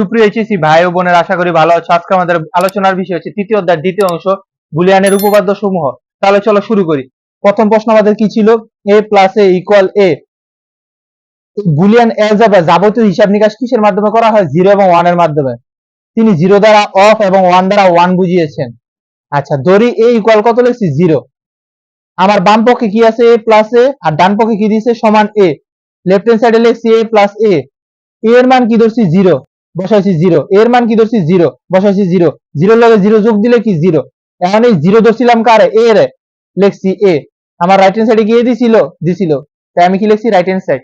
সুপ্রিয় এইচএসি ভাই ও বোনের, আশা করি ভালো আছো। আজকে আমাদের আলোচনার বিষয় হচ্ছে তৃতীয় অধ্যায়ের দ্বিতীয় অংশ, বুলিয়ানের উপপাদ্য সমূহ তাহলে চলো শুরু করি। প্রথম প্রশ্ন আমাদের কি ছিল? A plus A equal A Boolean algebra যাবতীয় হিসাব নিকাশ কিসের মাধ্যমে করা হয়? জিরো এবং ওয়ানের মাধ্যমে। তিনি জিরো দ্বারা অফ এবং ওয়ান দ্বারা ওয়ান বুঝিয়েছেন। আচ্ছা ধরি এ ইকুয়াল কত লিখছি? জিরো আমার বাম পক্ষে কি আছে? এ প্লাস এ আর ডান পক্ষে কি দিয়েছে সমান এ লেফট হ্যান্ড সাইডে লিখছি এ প্লাস এ এর মান কি ধরছি? জিরো বসাইছি জিরো এর মান কি ধরছি? জিরো বসাইছি জিরো জিরোর লগে জিরো যোগ দিলে কি জিরো এখন এই জিরো ধরছিলাম কারে? এ রে। লিখছি এ আমার রাইট হ্যান্ড সাইডে গিয়ে দিছিল দিছিল। তাই আমি কি লিখছি? রাইট হ্যান্ড সাইড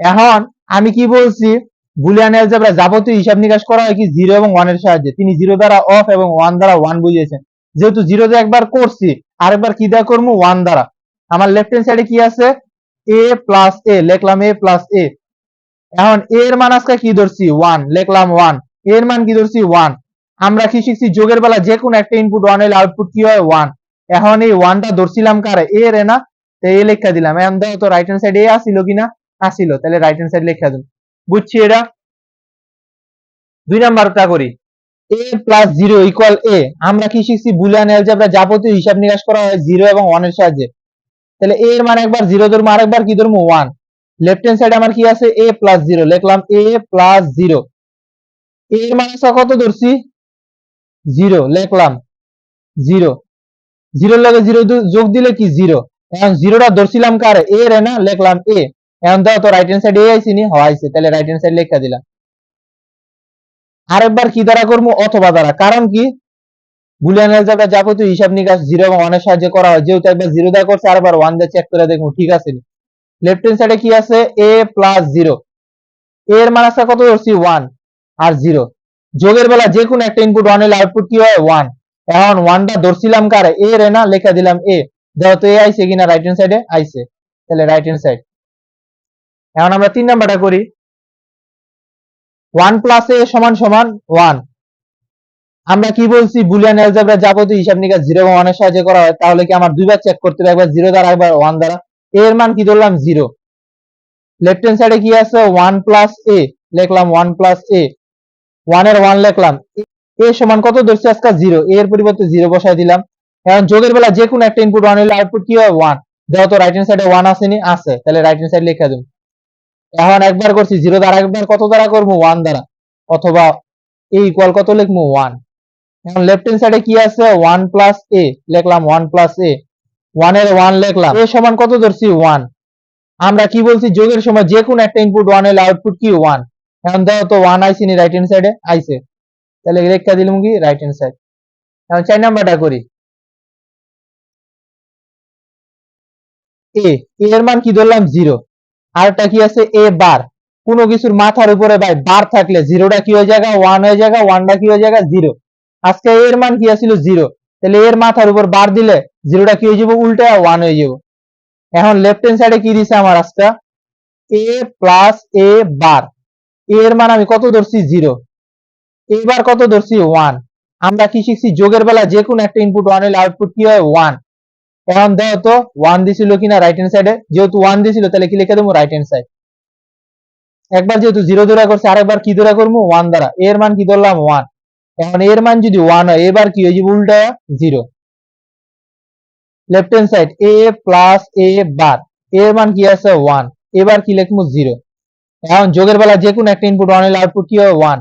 এখন আমি কি বলছি? বুলিয়ান অ্যালজেব্রা যাবতীয় হিসাব নিকাশ করা হয় কি? জিরো এবং ওয়ানের সাহায্যে। তিনি জিরো দ্বারা অফ এবং ওয়ান দ্বারা ওয়ান বুঝিয়েছেন। যেহেতু জিরো দিয়ে একবার করছি, আরেকবার কি দেওয়া করব? ওয়ান দ্বারা। আমার লেফট হ্যান্ড সাইডে কি আছে? এ প্লাস এ লিখলাম এ প্লাস এ এখন এর মান আজকে কি ধরছি? ওয়ান লিখলাম ওয়ানের মান কি ধরছি? ওয়ান আমরা কি শিখছি? যোগের বেলা যে কোনো একটা ইনপুট ওয়ান হলে আউটপুট কি হয়? ওয়ান এখন এই ওয়ানটা ধরছিলাম কারে? এ রে না? তো এ লেখা দিলাম। এখন দেখো তো রাইট হ্যান্ড সাইড এ আসিল কিনা? আসিল। তাহলে রাইট হ্যান্ড সাইড লেখা দিন বুঝছি এটা? দুই নাম্বারটা করি। a plus zero equal A আমরা কি শিখছি? বুলিয়ান অ্যালজেব্রা যাবতীয় হিসাব নিকাশ করা হয় জিরো এবং ওয়ানের সাহায্যে। তাহলে a এর মান একবার জিরো ধরবো, আরেকবার কি ধরবো? ওয়ান লেফট হ্যান্ড সাইড আমার কি আছে? A প্লাস জিরো লিখলাম a প্লাস জিরো মান আছে কত ধরছি? জিরো লিখলাম জিরো জিরোর লগে জিরো যোগ দিলে কি জিরো এখন জিরোটা ধরছিলাম কার? এ রে না? লিখলাম এ এখন দাও তো রাইট হ্যান্ড সাইড এ আইছি নি? হওয়াইছে তাহলে রাইট হ্যান্ড সাইড লেখা দিলাম। আরেকবার কি দ্বারা করব? অথবা দ্বারা। কারণ কি? বুলিয়ান অ্যালজেব্রা যাবতীয় হিসাব নিকাশ জিরো এবং ওয়ানের সাহায্যে করা হয়। যেহেতু একবার জিরো দেওয়া করছে, আরেকবার ওয়ান দিয়ে চেক করে দেখব। ঠিক আছে লেফট হ্যান্ড সাইডে কি আছে? এ প্লাস জিরো এর মান আছে কত? ধরছি ওয়ান আর জিরো যোগের বেলা যে কোনো একটা ইনপুট ওয়ান হলে আউটপুট কি হয়? ওয়ান এখন ওয়ানটা ধরছিলাম কারে? এ রে না? লেখা দিলাম এ দেখো এ আইছে কিনা? রাইট হ্যান্ড সাইডে আইছে। তাহলে রাইট হ্যান্ড সাইড এখন আমরা তিন নাম্বারটা করি। ওয়ান প্লাস এ সমান সমান ওয়ান আমরা কি বলছি? বুলিয়ান অ্যালজেব্রা যাবতীয় হিসাব নিকাশ জিরো ওয়ানের সাহায্যে করা হয়। তাহলে কি আমার দুইবার চেক করতে হবে? একবার জিরো দ্বারা, একবার ওয়ান দ্বারা? এর মান কি ধরলাম? জিরো লেফট হ্যান্ড সাইডে কি আছে? ওয়ান প্লাস এ লিখলাম ওয়ান প্লাস এ ওয়ানের ওয়ান লিখলাম। এ সমান কত ধরছি? আজকে জিরো এর পরিবর্তে জিরো বসাই দিলাম। এখন যোগের বেলা যে কোনো একটা ইনপুট ওয়ান হলে আউটপুট কি হয়? ওয়ান দেখো তো রাইট হ্যান্ড সাইডে ওয়ান আসেনি, আছে। তাহলে রাইট হ্যান্ড সাইড লিখে দিন। এখন একবার করছি জিরো দ্বারা একবার কত দ্বারা করব? ওয়ান দ্বারা। অথবা এ ইকুয়াল কত লিখব? ওয়ান এখন লেফট হ্যান্ড সাইডে কি আছে? ওয়ান প্লাস এ লিখলাম ওয়ান প্লাস এ ওয়ানের ওয়ান লিখলাম। এ সমান কত ধরছি? ওয়ান আমরা কি বলছি? যোগের সময় যে কোনো একটা ইনপুট ওয়ান হলে আউটপুট কি? ওয়ান এখন দেখো তো ওয়ান আইসি নি রাইট হ্যান্ড সাইডে আইসে তাহলে রেখা দিলাম কি? রাইট হ্যান্ড সাইড এখন চার নাম্বারটা করি। এ এর মান কি ধরলাম? জিরো আরটা কি আছে? এ বার। কোনো কিছুর মাথার উপরে ভাই, বার থাকলে জিরোটা কি হয়ে যাবে ওয়ান হয়ে যাবে ওয়ানটা কি হয়ে যাবে জিরো আজকে এর মান কি আছিল? জিরো তাহলে এর মাথার উপর বার দিলে জিরোটা কি হয়ে যাবে? উল্টে ওয়ান হয়ে যাবে। এখন লেফট হ্যান্ড সাইডে কি দিছে আমার আজকে? এ প্লাস এ বার এর মান আমি কত ধরছি? জিরো এবার কত ধরছি? ওয়ান আমরা কি শিখছি? যোগের বেলা যে কোনো একটা ইনপুট ওয়ান হলে আউটপুট কি হয়? ওয়ান এখন দেখো তো ওয়ান দিছিল কিনা রাইট হ্যান্ড সাইডে যেহেতু ওয়ান দিছিল, তাহলে কি লিখে দেবো? রাইট হ্যান্ড সাইড একবার যেহেতু জিরো ধরা করছে, আরেকবার কি ধরা করব? ওয়ান দ্বারা এর মান কি ধরলাম? ওয়ান এখন এর মান যদি ওয়ান হয়, এবার কি হয়ে উল্টা zero left hand side A plus A bar এর মান কি আছে? ওয়ান এবার কি লিখব? জিরো এখন যোগের বেলা যে কোনো একটা ইনপুট ওয়ান হলে আউটপুট কি হয় ওয়ান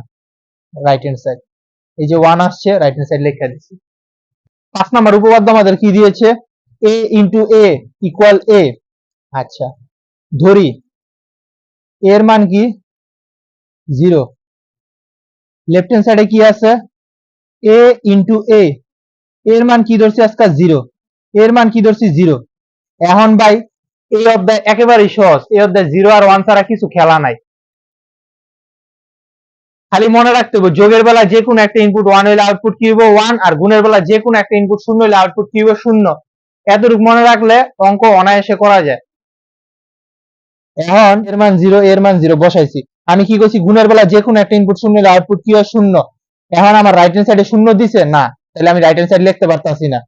রাইট হ্যান্ড সাইড এই যে ওয়ান আসছে রাইট হ্যান্ড সাইড লেখা দিচ্ছি। পাঁচ নাম্বার উপপাদ্য আমাদের কি দিয়েছে? এ ইন্টু এ ইকুয়াল এ আচ্ছা ধরি। এর মান কি? জিরো লেফট হ্যান্ড সাইডে কি আছে? এ ইন্টু এ এর মান কি ধরছি আজকে? জিরো এর মান কি ধরছি? জিরো এখন ভাই এই অধ্যায় একেবারেই সহজ। এই অধ্যায় জিরো আর ওয়ান ছাড়া কিছু খেলা নাই। খালি মনে রাখতে হবে, যোগের বেলা যে কোনো একটা ইনপুট ওয়ান হইলে আউটপুট কি হবে ওয়ান আর গুণের বেলা যে কোনো একটা ইনপুট শূন্য হইলে আউটপুট কি হবে শূন্য। এতটুকু মনে রাখলে অঙ্ক অনায়াসে করা যায়। এখন এর মান জিরো এর মান জিরো বসাইছি। আমি কি করছি? গুণের বেলা যে কোনো একটা ইনপুট শূন্য আউটপুট কি হয়? শূন্য। এখন আমার রাইট হ্যান্ড সাইডে শূন্য দিছে? না। তাহলে আমি রাইট হ্যান্ড সাইড লিখতে পারতাছি না।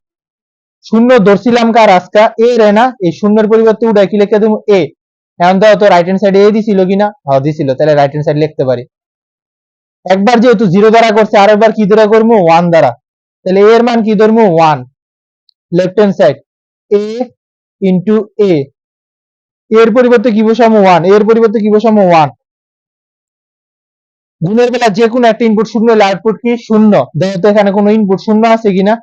শূন্য ধরছিলাম কার? আজকা এ রে না? এই শূন্যের পরিবর্তে উঠে কি লিখে দেবো? এ এখন দাও তো রাইট হ্যান্ড সাইডে এ দিছিল কিনা? হ্যাঁ দিছিল। তাহলে রাইট হ্যান্ড সাইড লিখতে পারি। একবার যেহেতু জিরো দ্বারা করছে আর একবার কি দ্বারা করব? ওয়ান দ্বারা। তাহলে এর মান কি ধরবো? One left hand side A into A এর পরিবর্তে কি বসামো ওয়ানের পরিবর্তে কি বসামো ওয়ান গুণের বেলা যে কোনো একটা ইনপুট শূন্য হলে আউটপুট কি? শূন্য। দেখো তো এখানে কোনো ইনপুট শূন্য আছে কিনা?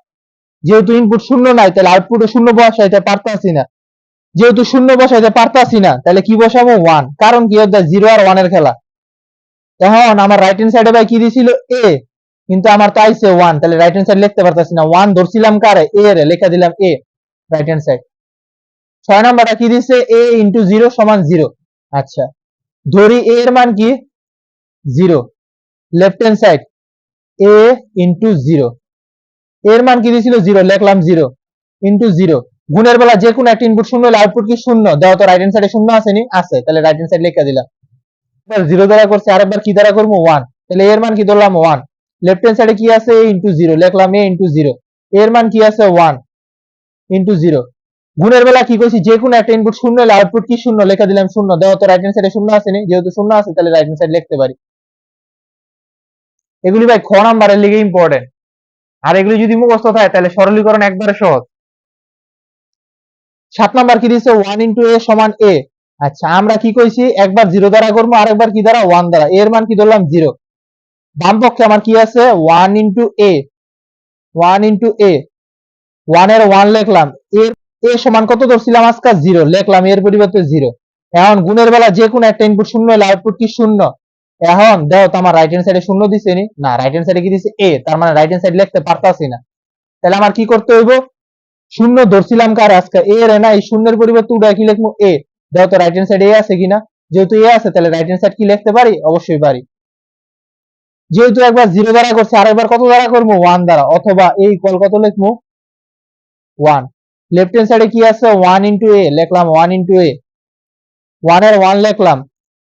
যেহেতু ইনপুট শূন্য নাই, তাহলে আউটপুটে শূন্য বসাইতে পারতাছি না। যেহেতু শূন্য বসাইতে পারতাছি না, তাহলে কি বসাবো? ওয়ান কারণ কি? হচ্ছে জিরো আর ওয়ানের খেলা। এখন আমার রাইট হ্যান্ড সাইডে ভাই কি দিছিল? এ কিন্তু আমার তো আইসে ওয়ান তাহলে রাইট হ্যান্ড সাইড লিখতে পারতাছি না। ওয়ান ধরছিলাম কারে? এ রে। লেখা দিলাম এ রাইট হ্যান্ড সাইড ছয় নাম্বারটা কি দিছে? এ ইন্টু জিরো সমান জিরো আচ্ছা। ধরি এ এর মান কি? Zero left hand side A into zero এর মান কি দিছিল জিরো লিখলাম জিরো ইন্টু জিরো গুণের বেলা যে কোনো একটা ইনপুট শূন্য হলে আউটপুট কি শূন্য? দেওয়া তো রাইট হ্যান্ড সাইডে শূন্য আসেনি আছে। তাহলে রাইট হ্যান্ড সাইড লিখে দিলাম। এবার জিরো দ্বারা করছে, আরেকবার কি দ্বারা করব? ওয়ান তাহলে এর মান কি ধরলাম? ওয়ান লেফট হ্যান্ড সাইডে কি আছে? এ ইন্টু জিরো লিখলাম এ ইন্টু জিরো এর মান কি আছে? ওয়ান ইন্টু জিরো গুণের বেলা কি করছি? যে কোনো একটা ইনপুট শূন্য হলে আউটপুট কি শূন্য? লেখা দিলাম শূন্য। দেওয়া তো রাইট হ্যান্ড সাইডে শূন্য আসেনি যেহেতু শূন্য আছে, তাহলে রাইট হ্যান্ড সাইড লিখতে পারি। এগুলি ভাই, খ নাম্বারের লিগে ইম্পর্টেন্ট আর এগুলি যদি মুখস্থ থাকে, তাহলে সরলীকরণ একবারে সহজ। সাত নাম্বার কি দিচ্ছে ওয়ান ইন্টু এ সমান এ আচ্ছা আমরা কি কইছি? একবার জিরো দ্বারা করব, আরেকবার কি দ্বারা? ওয়ান দ্বারা। এর মান কি ধরলাম? জিরো বাম পক্ষে আমার কি আছে? One into A one into A ওয়ানের ওয়ান লিখলাম। এর এ সমান কত ধরছিলাম আজকাল জিরো লিখলাম, এর পরিবর্তে জিরো এখন গুণের বেলা যে কোনো একটা ইনপুট শূন্য হলে আউটপুট কি শূন্য? এখন দেখো তো আমার রাইট হ্যান্ড সাইডে শূন্য দিছে নি। না রাইট হ্যান্ড সাইডে কি দিছে? এ তার মানে রাইট হ্যান্ড সাইড লিখতে পারতাছি না। তাহলে আমার কি করতে হইব? শূন্য ধরছিলাম কার আজকে? এ রে না, এই শূন্যের পরিবর্তে উঠে কি লিখব? এ দেখো তো রাইট হ্যান্ড সাইড এ আছে কিনা? যেহেতু এ আছে, তাহলে রাইট হ্যান্ড সাইড কি লিখতে পারি? অবশ্যই পারি। যেহেতু একবার জিরো দ্বারা করছে, আরেকবার কত দ্বারা করব? ওয়ান দ্বারা। অথবা এই কল কত লিখব? ওয়ান লেফট হ্যান্ড সাইডে কি আছে? ওয়ান ইন্টু এ লিখলাম ওয়ান ইন্টু এ ওয়ানের ওয়ান লিখলাম।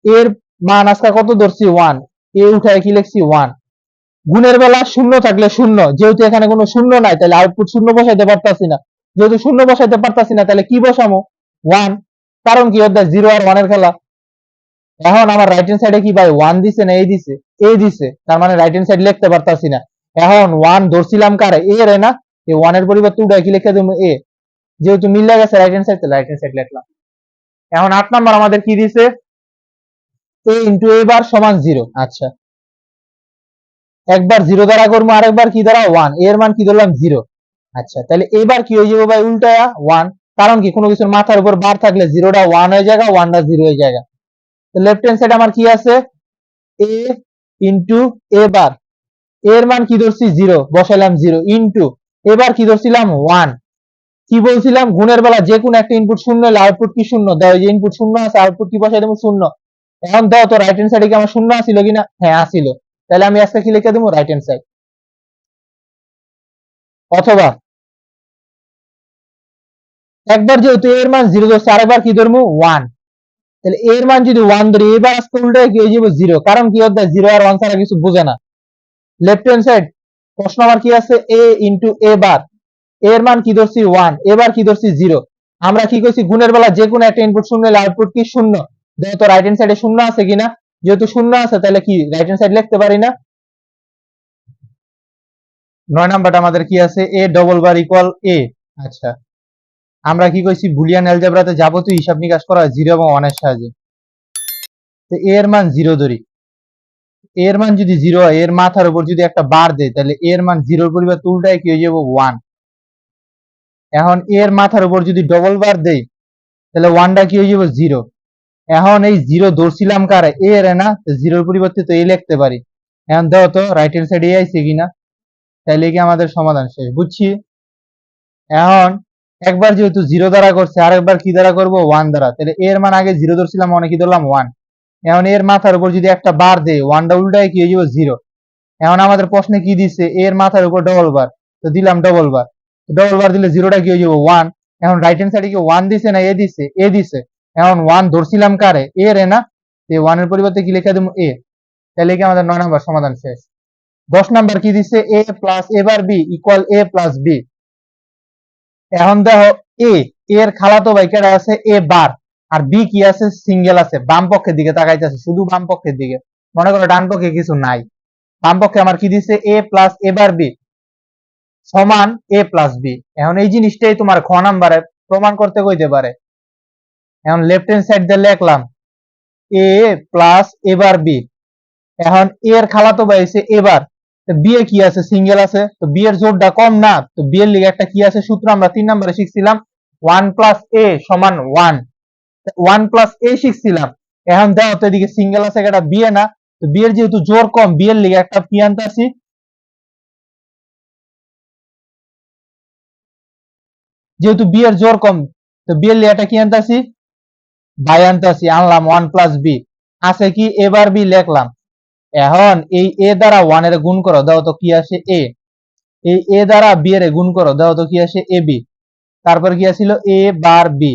এর মান আজকে কত ধরছি? ওয়ান এ উঠায় কি লিখছি? ওয়ান গুণের বেলা শূন্য থাকলে শূন্য। যেহেতু এখানে কোনো শূন্য নাই, তাহলে আউটপুট শূন্য বসাইতে পারতাছি না। যেহেতু শূন্য বসাইতে পারতাছি না, তাহলে কি বসামো? ওয়ান কারণ কি? হচ্ছে জিরো আর ওয়ানের খেলা। এখন আমার রাইট হ্যান্ড সাইডে কি ভাই? ওয়ান দিছে না এই দিছে? এ দিছে। তার মানে রাইট হ্যান্ড সাইড লিখতে পারতাছি না। এখন ওয়ান ধরছিলাম কারে? এ রে না? এই ওয়ানের পরিবর্তে উঠে কি লিখে দেবো? এ যেহেতু মিল গেছে right hand side right hand side লিখলাম। এখন আট নাম্বার আমাদের কি দিছে? এ ইন্টু এ বার সমান জিরো আচ্ছা। একবার জিরো দ্বারা করব, আরেকবার কি দ্বারা? ওয়ানের মান কি ধরলাম? জিরো আচ্ছা তাহলে এবার কি হয়ে যাবে ভাই উল্টায়া ওয়ান কারণ কি? কোনো কিছুর মাথার উপর বার থাকলে জিরোটা ওয়ান হয়ে যায় ওয়ানটা জিরো হয়ে যায় তো লেফট হ্যান্ড সাইড আমার কি আছে? এ ইন্টু এ বার এর মান কি ধরছি? জিরো বসাইলাম জিরো ইন্টু এবার কি ধরছিলাম? ওয়ান কি বলছিলাম? গুণের বেলা যে কোনো একটা ইনপুট শূন্য হলে আউটপুট কি শূন্য? দেওয়া যে ইনপুট শূন্য আছে আউটপুট কি বসাই দেবো? শূন্য। এখন দাও তো রাইট হ্যান্ড সাইডে কি আমার শূন্য আসিল কিনা? হ্যাঁ আসিল। তাহলে আমি আজকে কি লিখে দেবো? রাইট হ্যান্ড সাইড অথবা একবার যেহেতু এর মান জিরো ধরছে, আরেকবার কি ধরবো? ওয়ান তাহলে এর মান যদি ওয়ান ধরি, এবার আজকে উল্টে কি হয়ে যাব জিরো কারণ কি হচ্ছে জিরো আর ওয়ান ছাড়া কিছু বোঝে না। লেফট হ্যান্ড সাইড প্রশ্ন আমার কি আছে? এ ইন্টু এ বার এর মান কি ধরছি? ওয়ান এবার কি ধরছি? জিরো আমরা কি করছি গুণের বেলা যে কোনো একটা ইনপুট শূন্য আউটপুট কি? শূন্য। যেহেতু রাইট হ্যান্ড সাইডে শূন্য আছে কিনা? যেহেতু শূন্য আছে, তাহলে কি? রাইট হ্যান্ড সাইড লিখতে পারি না? নয় নাম্বারটা আমাদের কি আছে? এ ডবল বার ইকুয়াল এ আচ্ছা। আমরা কি কইছি? বুলিয়ান অ্যালজেব্রাতে যাবতীয় হিসাব নিকাশ করা জিরো এবং ওয়ানের সাহায্যে। তো এর মান জিরো ধরি। এর মান যদি জিরো হয় এর মাথার উপর যদি একটা বার দেয়, তাহলে এর মান জিরোর পরিবর্তে উল্টায় কি হয়ে যাব? ওয়ান এখন এর মাথার উপর যদি ডবল বার দেই তাহলে ওয়ানটা কি হয়ে যাবে? জিরো এখন এই জিরো ধরছিলাম কারে? এ এর না? জিরোর পরিবর্তে তো এ লিখতে পারি। এখন দাও তো রাইট হ্যান্ড সাইডে আইছে কিনা? তাহলে কি আমাদের সমাধান শেষ, বুঝছি? এখন একবার যেহেতু জিরো দ্বারা করছে, আরেকবার কি দ্বারা করব? ওয়ান দ্বারা। তাহলে এর মান আগে জিরো ধরছিলাম অনেক কি ধরলাম? ওয়ান এখন এর মাথার উপর যদি একটা বার দেয় ওয়ানটা উল্টায় কি হয়ে যাবে? জিরো এখন আমাদের প্রশ্নে কি দিচ্ছে এর মাথার উপর ডবল বার তো দিলাম ডবল বার ডবল বার দিলে জিরোটা কি হয়ে যাবে? ওয়ান এখন রাইট হ্যান্ড সাইডে কি ওয়ান দিছে না এ দিছে? এ দিছে। এখন ওয়ান ধরছিলাম কারে? এ রে না? এই ওয়ানের পরিবর্তে কি লিখে দেবো? এ তাহলে কি আমাদের নয় নম্বর সমাধান শেষ। দশ নাম্বার কি দিচ্ছে A plus A bar B equal A plus B এখন দেখো এ এর খালাতো কেটে আছে? এ বার আর বি কি আছে? সিঙ্গেল আছে। বাম পক্ষের দিকে তাকাইতেছে, শুধু বাম পক্ষের দিকে। মনে করো ডান পক্ষে কিছু নাই। বাম পক্ষে আমার কি দিছে? এ প্লাস এ বার বি সমান এ প্লাস বি এখন এই জিনিসটাই তোমার খ নাম্বারে প্রমাণ করতে কইতে পারে। এখন লেফট হ্যান্ড সাইড দিয়ে লিখলাম এ প্লাস এবার বি এখন এ এর খালাতো ভাই হইছে এবার তো বি এ কি আছে? সিঙ্গেল আছে। তো বি এর জোরটা কম না। তো বি এর লিগে একটা কি আছে? সূত্র আমরা তিন নম্বরে শিখছিলাম ওয়ান প্লাস এ সমান ওয়ান ওয়ান প্লাস এ শিখছিলাম। এখন দেখো তো এদিকে সিঙ্গেল আছে একটা বি এ না। তো বি এর যেহেতু জোর কম বি এর লিগে একটা কি আনতেছি যেহেতু বিয়ের জোর কম, তো বিয়ের লিগে একটা কি আনতেছি বাই আনলাম ওয়ান প্লাস বি আছে কি? এবার বি লিখলাম। এখন এই এ দ্বারা ওয়ানের গুণ করো, দাও তো কি আসে এ এই এ দ্বারা বি এর গুণ করো, দাও তো কি আসে এ বি তারপর কি আছিল এ বার বি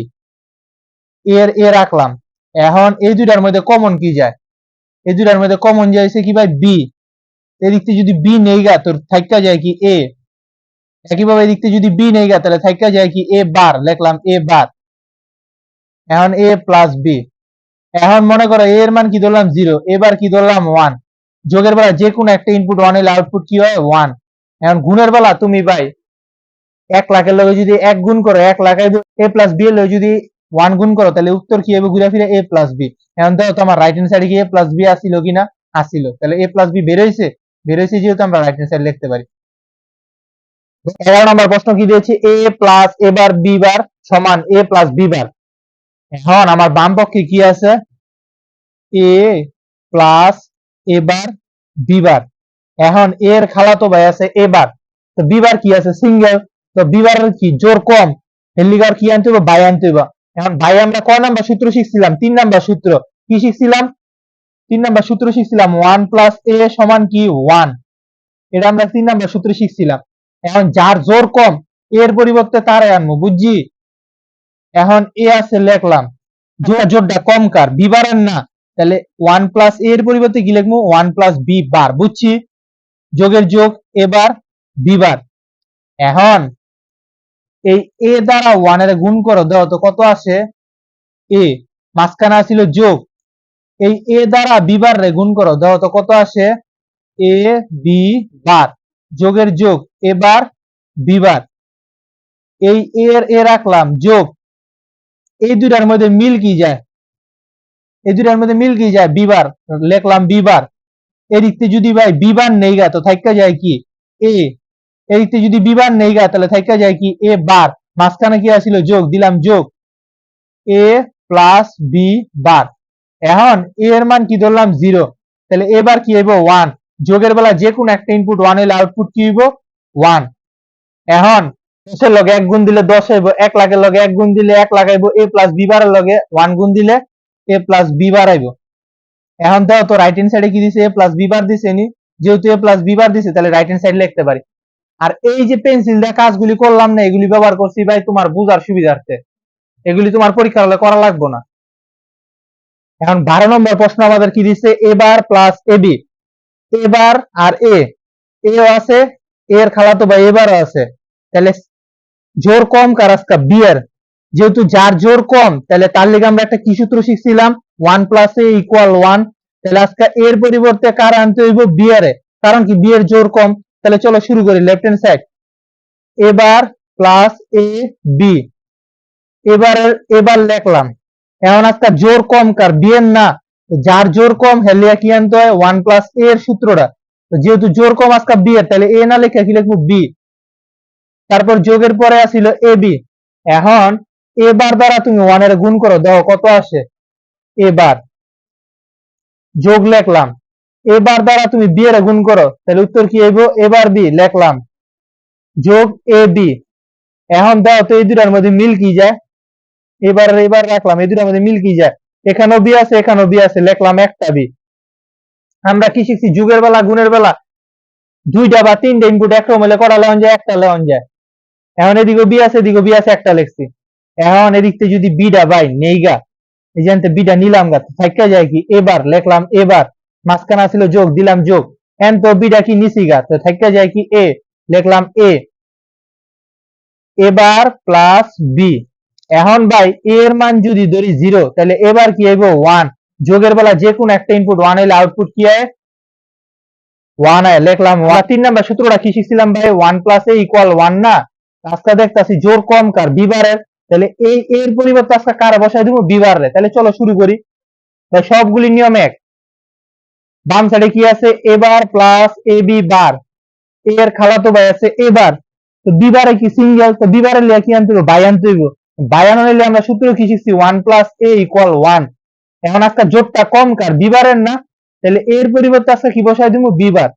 এর এ রাখলাম। এখন এই দুটার মধ্যে কমন কি যায়? এই দুটার মধ্যে কমন যাইছে কি ভাই? বি এদিক থেকে যদি বি নেই গা, তোর থাইকা যায় কি এ একইভাবে এদিক থেকে যদি বি নেই গা, তাহলে থাইকা যায় কি এ বার লিখলাম এ বার এখন এ প্লাস বি এখন মনে করো এ এর মান কি ধরলাম জিরো এবার কি ধরলাম ওয়ান যোগের বেলা যে কোনো একটা ইনপুট ওয়ান এলে আউটপুট কি হয়? ওয়ান এখন গুণের বেলা তুমি ভাই এক লাখের লগে যদি এক গুণ করো, এক লাখের এ প্লাস বি এর যদি ওয়ান গুণ করো, তাহলে উত্তর কি হবে? ঘুরে ফিরে এ প্লাস বি এখন দেখো তো আমার রাইট হ্যান্ড সাইডে কি এ প্লাস বি আসিল কিনা? আসিল। তাহলে এ প্লাস বি বেরোইছে বেরোইছে যেহেতু আমরা রাইট হ্যান্ড সাইড লিখতে পারি। এগারো নম্বর প্রশ্ন কি দিয়েছে? এ প্লাস এ বার বি বার সমান এ প্লাস বি বার এখন আমার বাম পক্ষে কি আছে? এ প্লাস এবার বিবার এখন এর খালাতো ভাই আছে এবার তো বিবার কি আছে? সিঙ্গেল তো বিবারের কি? জোর কম। হেলিগার কি আনতে হবে বাই আনতে হবে এখন ভাই, আমরা কয় নাম্বার সূত্র শিখছিলাম? তিন নাম্বার সূত্র। কি শিখছিলাম? তিন নাম্বার সূত্র শিখছিলাম। ওয়ান প্লাস এ সমান কি? ওয়ান এটা আমরা তিন নাম্বার সূত্র শিখছিলাম। এখন যার জোর কম, এর পরিবর্তে তার আনব, বুঝছি? এখন এ আছে লিখলাম। জোর জোরটা কম কার? বি বিবারের না। তাহলে ওয়ান প্লাস এ এর পরিবর্তে কি লিখব? ওয়ান প্লাস বি বার, বুঝছি? যোগের যোগ এবার বিবার এখন এই এ দ্বারা ওয়ানের গুণ করো, দাও তো কত আসে? এ, মাঝখানে আসিল যোগ। এই এ দ্বারা বিবার রে গুণ করো, দাও তো কত আসে? A, B bar. যোগের যোগ এবার বিবার এই এর এ রাখলাম, যোগ। এই দুইটার মধ্যে মিল কি যায়? এই দুইটার মধ্যে মিল কি যায়? বিবার, লিখলাম বিবার। এদিক থেকে যদি ভাই বিবার নেই গা, তো থাইকা যায় কি? এ। এদিক থেকে যদি বিবার নেই গা, তাহলে থাইকা যায় কি? এ বার। মাঝখানে কি আসিল? যোগ, দিলাম যোগ। A plus B bar. এখন এ এর মান কি ধরলাম? জিরো। তাহলে এবার কি হইব? ওয়ান। যোগের বেলা যে কোনো একটা ইনপুট ওয়ান হইলে আউটপুট কি হইব? ওয়ান। এখন দশের লগে এক গুণ দিলে দশ হইব, এক লাখের লগে এক গুণ দিলে এক লাখ হইব, এ প্লাস বি বারের লগে ওয়ান গুণ দিলে এ প্লাস বি বার আইব এখন দেখো তো রাইট হ্যান্ড সাইডে কি দিছে? এ প্লাস বি বার দিছে নি? যেহেতু এ প্লাস বি বার দিছে, তাহলে রাইট হ্যান্ড সাইড লিখতে পারি। আর এই যে পেন্সিল দিয়ে কাজগুলি করলাম না, এগুলি ব্যবহার করছি ভাই তোমার বুঝার সুবিধার্থে। এগুলি তোমার পরীক্ষা হলে করা লাগবে না। এখন বারো নম্বর প্রশ্ন আমাদের কি দিচ্ছে এবার প্লাস এ এবি এবার আর এ এও আছে, এর খালাতো ভাই এবারও আছে। তাহলে জোর কম কার আজকা বিয়ের যেহেতু যার জোর কম, তাহলে তার লিগে আমরা একটা কি সূত্র শিখছিলাম? One plus A equal one তাহলে আজকে এর পরিবর্তে কার আনতে হইব? বিয়ারে কারণ কি? বিয়ের জোর কম। তাহলে চলো শুরু করি লেফট হ্যান্ড সাইড এবার প্লাস এ বি এবার এবার লিখলাম। এখন আজকে জোর কম কার? বিয়ের না। যার জোর কম হেলিয়া কি আনতে হয়? ওয়ান প্লাস এ এর সূত্রটা। যেহেতু জোর কম আজকে বি এর তাহলে এ না লিখে কি লিখব? বি তারপর যোগের পরে আসিল এ বি। এখন এবার দ্বারা তুমি ওয়ানের গুণ করো, দেখো কত আসে। এবার যোগ লেখলাম। এবার দ্বারা তুমি বি এর গুণ করো, তাহলে উত্তর কি হইব? এবার বি লেখলাম। যোগ এ বি এখন দাও তো এই দুটার মধ্যে মিল কি যায়? এবার এবার রাখলাম, এই দুটার মধ্যে মিল কি যায়? এখানেও বি আছে, এখানেও বি আছে, লেখলাম একটা বি আমরা কি শিখছি? যুগের বেলা, গুণের বেলা। দুইটা বা তিনটা ইনপুট মিলে করা লেওয়ান যায়? একটা লেওয়ান যায়। এখন এদিকে বি আছে, এদিকে বি আছে, একটা লিখছি। এখন এদিক থেকে যদি বিটা বাই নেইগা এই জানতে বিটা নিলাম গা থাকা যায় কি? এবার, লেখলাম এবার। মাঝখানে ছিল যোগ, দিলাম যোগ। এন তো বিটা কি নিছি গা? তো থাকা যায় কি? এ লেখলাম এ এবার প্লাস বি এখন ভাই এ এর মান যদি ধরি জিরো তাহলে এবার কি হইব? ওয়ান যোগের বেলা যে কোনো একটা ইনপুট ওয়ান হলে আউটপুট কি হয়? ওয়ান আয় লিখলাম ওয়ান তিন নাম্বার সূত্রটা কি শিখছিলাম ভাই? One plus A equal one না? আজকে দেখতাছি জোর কম কার, বিবারের। তাহলে এই, এর পরিবর্তে আজকে কার বসাই দিব? বিবারে। তাহলে চলো শুরু করি। ভাই সবগুলি নিয়ম এক। বাম সাইডে কি আছে? এবার প্লাস এ বি বার এর খালাতো ভাই আছে এবার। তো বিবারে কি সিঙ্গেল তো বিবারে লিয়া কি আনতে বাই আনতে হইব। বাই আনলে আমরা সূত্র কি শিখছি? One plus A equal one এখন আজকে জোরটা কম কার, বিবারের না? তাহলে এর পরিবর্তে আজকে কি বসাই দিব? বিবার।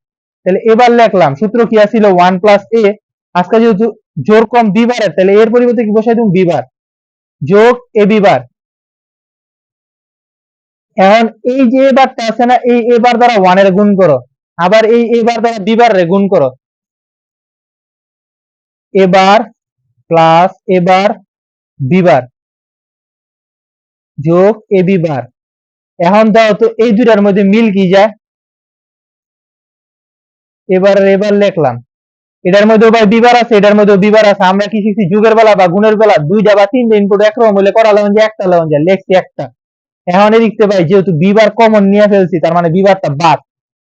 তাহলে এবার লিখলাম সূত্র কি আছিল? ওয়ান প্লাস এ আজকে যেহেতু জোর কম বিবারের তাহলে এর পরিবর্তে কি বসাই দিব? বিবার যোগ এ বিবার এখন এই যে এবারটা আছে না, এই এবার দ্বারা ওয়ানের গুণ করো। আবার এই এবার দ্বারা বিবার রে গুণ করো। এবার প্লাস এবার বিবার যোগ এ বিবার এখন দাও তো এই দুটার মধ্যে মিল কি যায়? এবার এবার লিখলাম। এটার মধ্যে ভাই বিবার আছে, এটার মধ্যে বিবার আছে। আমরা কি শিখছি? যুগের বেলা বা গুণের বেলা দুইটা বা তিনটা ইনপুট একরকম হলে করা যে একটা যে লেখছি একটা। এখন এদিকতে ভাই যেহেতু বিবার কমন নিয়ে ফেলছি, তার মানে বিবারটা বাদ।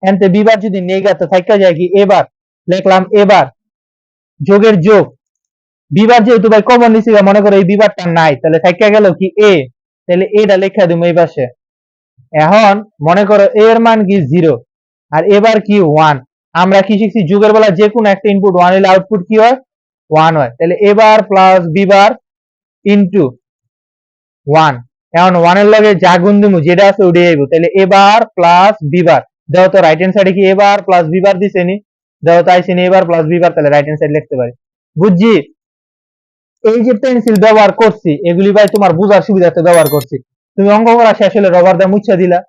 এনতে বিবার যদি নেগাতে থাকা যায় কি? এবার লিখলাম এবার যোগের যোগ। বিবার যেহেতু ভাই কমন নিছি মনে করো এই বিবারটা নাই, তাহলে থাকা গেল কি? এ তাহলে এটা লেখা দিব এই পাশে। এখন মনে করো এর মান কি? জিরো আর এবার কি? ওয়ান আমরা কি শিখছি? যুগের বেলা যে কোনো একটা ইনপুট ওয়ান হলে আউটপুট কি হয়? ওয়ান হয়। তাহলে এবার প্লাস বিবার ইনটু ওয়ান এখন ওয়ানের লগে যা গুণ দিমু, যেটা আছে ওটাই আইব তাহলে এবার প্লাস বিবার দেখো তো রাইট হ্যান্ড সাইডে কি এবার প্লাস বিবার দিছে নি? দেখো তো আইসি নি এবার প্লাস বিবার তাহলে রাইট হ্যান্ড সাইড লিখতে পারি। বুঝছি? এই যে পেন্সিল ব্যবহার করছি, এগুলি ভাই তোমার বুঝার সুবিধাতে ব্যবহার করছি। তুমি অঙ্ক করা শেষ হলে রবার দিয়ে মুছা দিলা।